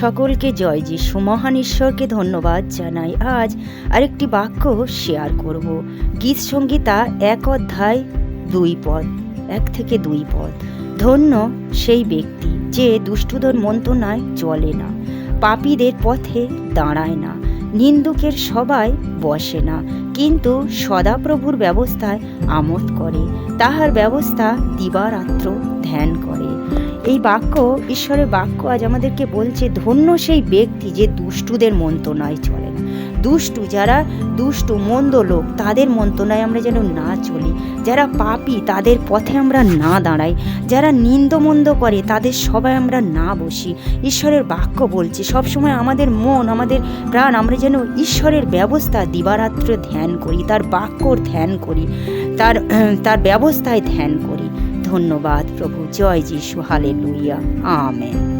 সকলকে জয় যিশু। মহান ঈশ্বরকে ধন্যবাদ জানাই। আজ আরেকটি বাক্য শেয়ার করব। গীত সংগীতা এক অধ্যায় দুই পদ, এক থেকে দুই পদ। ধন্য সেই ব্যক্তি যে দুষ্টুদের মন্ত্রণায় চলে না, পাপীদের পথে দাঁড়ায় না, নিন্দুকের সবাই বসে না, কিন্তু সদাপ্রভুর ব্যবস্থায় আমোদ করে, তাহার ব্যবস্থা দিবারাত্র ধ্যান করে। এই বাক্য, ঈশ্বরের বাক্য আজ আমাদেরকে বলছে, ধন্য সেই ব্যক্তি যে দুষ্টুদের মন্ত্রণায় চলে না। দুষ্টু যারা দুষ্টু, মন্দ লোক, তাদের মন্ত্রণায় আমরা যেন না চলি। যারা পাপি, তাদের পথে আমরা না দাঁড়াই। যারা নিন্দমন্দ করে, তাদের সবাই আমরা না বসি। ঈশ্বরের বাক্য বলছে, সবসময় আমাদের মন, আমাদের প্রাণ, আমরা যেন ঈশ্বরের ব্যবস্থা দিবারাত্র ধ্যান করি, তার বাক্যর ধ্যান করি, তার তার ব্যবস্থায় ধ্যান করি। ধন্যবাদ প্রভু। জয় যিশু হালে লুইয়া আমেন।